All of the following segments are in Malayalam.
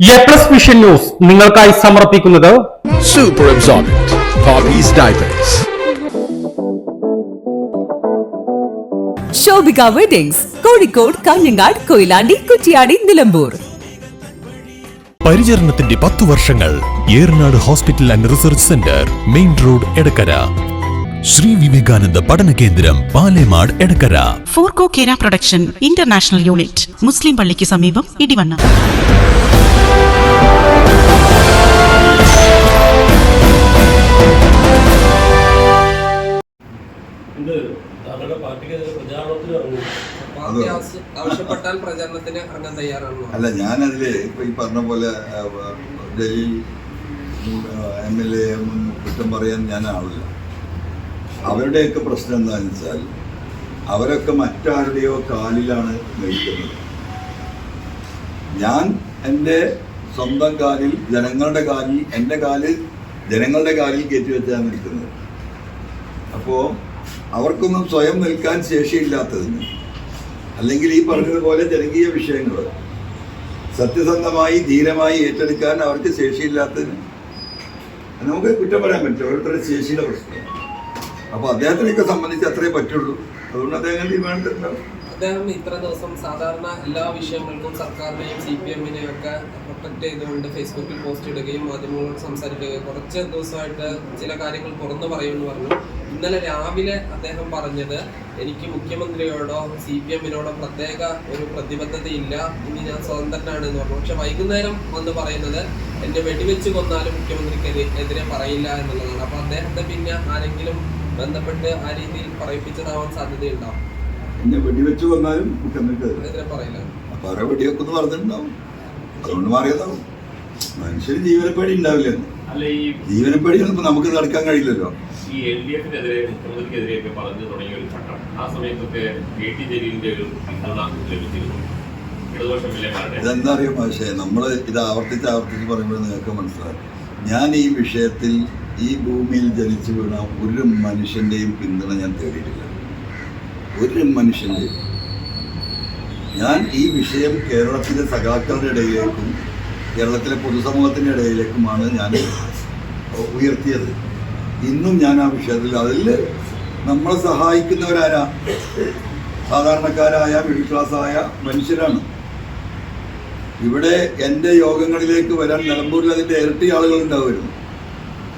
എ പ്ലസ് വിഷൻ ന്യൂസ് നിങ്ങൾക്കായി സമർപ്പിക്കുന്നത് സൂപ്പർ ശോഭിക വെഡിങ്സ് കോഴിക്കോട് കാഞ്ഞങ്ങാട് കൊയിലാണ്ടി കുറ്റിയാടി നിലമ്പൂർ. പരിചരണത്തിന്റെ പത്തു വർഷങ്ങൾ Eranad hospital and research centre main road Edakkara. Sri Vivekananda പഠന കേന്ദ്രം പാലേമാട് എടക്കര. ഫോർകോ കേര പ്രൊഡക്ഷൻ ഇന്റർനാഷണൽ യൂണിറ്റ് മുസ്ലിം പള്ളിക്ക് സമീപം ഇടിവണ്ണ. താങ്കളുടെ പാർട്ടിക്കെതിരെ പ്രചാരണത്തിന് ഇറങ്ങും പാർട്ടി ആവശ്യ- ആവശ്യപ്പെട്ടാൽ പ്രചരണത്തിന് ഇറങ്ങാൻ തയ്യാറാണോ? അല്ല ഞാനതിൽ ഇപ്പൊ ഈ പറഞ്ഞ പോലെ ഡൽഹി എം എൽ എ കുറ്റം പറയാൻ ഞാൻ ആളില്ല. അവരുടെയൊക്കെ പ്രശ്നം എന്താണെന്ന് വെച്ചാൽ അവരൊക്കെ മറ്റാരുടെയോ കാലിലാണ് നയിക്കുന്നത് ഞാൻ എന്റെ സ്വന്തം കാലിൽ ജനങ്ങളുടെ കാലിൽ എന്റെ കാലിൽ ജനങ്ങളുടെ കാലിൽ കയറ്റി വെച്ചാണ് നിൽക്കുന്നത്. അപ്പോൾ അവർക്കൊന്നും സ്വയം നിൽക്കാൻ ശേഷിയില്ലാത്തതിന്. അല്ലെങ്കിൽ ഈ പറഞ്ഞതുപോലെ ജനകീയ വിഷയങ്ങൾ. സത്യസന്ധമായി ധീരമായി ഏറ്റെടുക്കാൻ അവർക്ക് ശേഷിയില്ലാത്തതിന്. നമുക്ക് കുറ്റം പറയാൻ പറ്റും ഓരോരുത്തരുടെ ശേഷിയുടെ പ്രശ്നം അപ്പോൾ അദ്ദേഹത്തിനൊക്കെ സംബന്ധിച്ച് അത്രേ പറ്റുള്ളൂ. അതുകൊണ്ട് അദ്ദേഹം തീരുമാനത്തിലുണ്ടാവും അദ്ദേഹം ഇത്ര ദിവസം സാധാരണ എല്ലാ വിഷയങ്ങൾക്കും സർക്കാരിനെയും സി പി എമ്മിനെയും ഒക്കെ പ്രൊട്ടക്ട് ചെയ്തുകൊണ്ട് ഫേസ്ബുക്കിൽ പോസ്റ്റ് ഇടുകയും മാധ്യമങ്ങളോട് സംസാരിക്കുകയും കുറച്ച് ദിവസമായിട്ട് ചില കാര്യങ്ങൾ തുറന്നു പറയുമെന്ന് പറഞ്ഞു. ഇന്നലെ രാവിലെ അദ്ദേഹം പറഞ്ഞത് എനിക്ക് മുഖ്യമന്ത്രിയോടോ സി പി എമ്മിനോടോ പ്രത്യേക ഒരു പ്രതിബദ്ധതയില്ല. ഇനി ഞാൻ സ്വതന്ത്രനാണ് എന്ന് പറഞ്ഞു. പക്ഷെ വൈകുന്നേരം വന്ന് പറയുന്നത് എന്നെ വെടിവെച്ച് കൊന്നാലും മുഖ്യമന്ത്രിക്ക് എതിരെ പറയില്ല എന്നുള്ളതാണ്. അപ്പൊ അദ്ദേഹത്തെ പിന്നെ ആരെങ്കിലും ബന്ധപ്പെട്ട് ആ രീതിയിൽ പറയിപ്പിച്ചതാവാൻ സാധ്യതയുണ്ടാവും എന്നെ വെടിവെച്ച് വന്നാലും മുഖ്യമന്ത്രി എതിരെ പറയില്ല അപ്പൊ അവരെ വെടിവെക്കുന്നു പറഞ്ഞിട്ടുണ്ടാവും. അതുകൊണ്ട് മാറിയതാവും. മനുഷ്യന് ജീവനപ്പേടി ഉണ്ടാവില്ല ജീവനപ്പേടി ഇപ്പൊ നമുക്ക് നടക്കാൻ കഴിയില്ലല്ലോ. ഈ എൽ ഡി എഫിനെതിരെ മുഖ്യമന്ത്രിക്കെതിരെയൊക്കെ പറഞ്ഞു തുടങ്ങിയ ഒരു ഘട്ടം ആ സമയത്തൊക്കെ കെ ടി ജലീലിന്റെ ഒരു പിന്തുണ ലഭിച്ചിരുന്നു. ഇടതുപക്ഷ എംഎൽഎമാരുടെ ഇതെന്താ അറിയോ പക്ഷേ നമ്മൾ ഇത് ആവർത്തിച്ച് ആവർത്തിച്ച് പറയുമ്പോൾ നിങ്ങൾക്ക് മനസ്സിലാവും ഞാൻ ഈ വിഷയത്തിൽ ഈ ഭൂമിയിൽ ജനിച്ചു വീണ ഒരു മനുഷ്യന്റെയും പിന്തുണ ഞാൻ തേടിയിട്ടില്ല. ഒരു മനുഷ്യന്റെ ഞാൻ ഈ വിഷയം കേരളത്തിലെ സഖാക്കളുടെ ഇടയിലേക്കും കേരളത്തിലെ പൊതുസമൂഹത്തിന്റെ ഇടയിലേക്കുമാണ് ഞാൻ ഉയർത്തിയത്. ഇന്നും ഞാൻ ആ വിഷയത്തിൽ അതിൽ നമ്മളെ സഹായിക്കുന്നവരാരാ? സാധാരണക്കാരായ മിഡിൽ ക്ലാസ് ആയ മനുഷ്യരാണ്. ഇവിടെ എന്റെ യോഗങ്ങളിലേക്ക് വരാൻ നിലമ്പൂരിൽ അതിന്റെ ഇരട്ടി ആളുകൾ ഉണ്ടാവുമായിരുന്നു.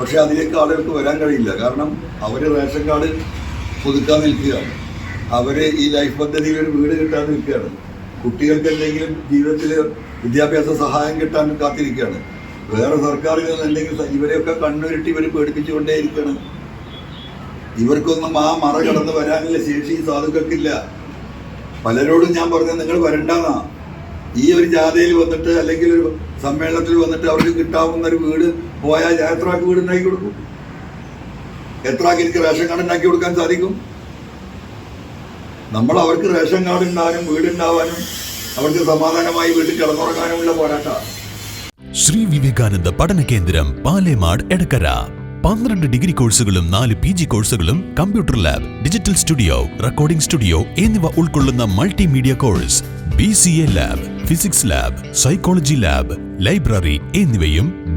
പക്ഷെ അതിലേക്ക് ആളുകൾക്ക് വരാൻ കഴിയില്ല. കാരണം അവർ റേഷൻ കാർഡ് പുതുക്കാൻ നിൽക്കുകയാണ്. അവർ ഈ ലൈഫ് പദ്ധതിയിൽ ഒരു വീട് കിട്ടാൻ നിൽക്കുകയാണ്. കുട്ടികൾക്ക് എന്തെങ്കിലും ജീവിതത്തിൽ വിദ്യാഭ്യാസ സഹായം കിട്ടാൻ കാത്തിരിക്കുകയാണ്. വേറെ സർക്കാരിൽ നിന്ന് എന്തെങ്കിലും ഇവരെയൊക്കെ കണ്ണുരുട്ടി ഇവർ പേടിപ്പിച്ചുകൊണ്ടേയിരിക്കുകയാണ് ഇവർക്കൊന്നും ആ മറ കടന്ന് വരാനുള്ള ശേഷി സാധുക്കൾക്കില്ല. പലരോടും ഞാൻ പറഞ്ഞത് നിങ്ങൾ വരണ്ടെന്നാ. ഈ ഒരു ജാഥയിൽ വന്നിട്ട് അല്ലെങ്കിൽ ഒരു സമ്മേളനത്തിൽ വന്നിട്ട് അവർക്ക് കിട്ടാവുന്ന ഒരു വീട് പോയാൽ എത്ര വീട് ഉണ്ടാക്കി കൊടുക്കും? എത്ര എനിക്ക് റേഷൻ കാർഡ് ഉണ്ടാക്കി കൊടുക്കാൻ സാധിക്കും? നമ്മൾ അവർക്ക് റേഷൻ കാർഡ് ഉണ്ടാകാനും വീടുണ്ടാവാനും അവർക്ക് സമാധാനമായി വീട്ടിൽ കിടന്നുറങ്ങാനുമുള്ള പോരാട്ടമാണ് ശ്രീ വിവേകാനന്ദ പഠന കേന്ദ്രം പാലേമാട് എടക്കര. പന്ത്രണ്ട് ഡിഗ്രി കോഴ്സുകളും നാല് പി ജി കോഴ്സുകളും computer lab digital studio recording studio എന്നിവ ഉൾക്കൊള്ളുന്ന multimedia course B C A lab physics lab psychology lab library എന്നിവയും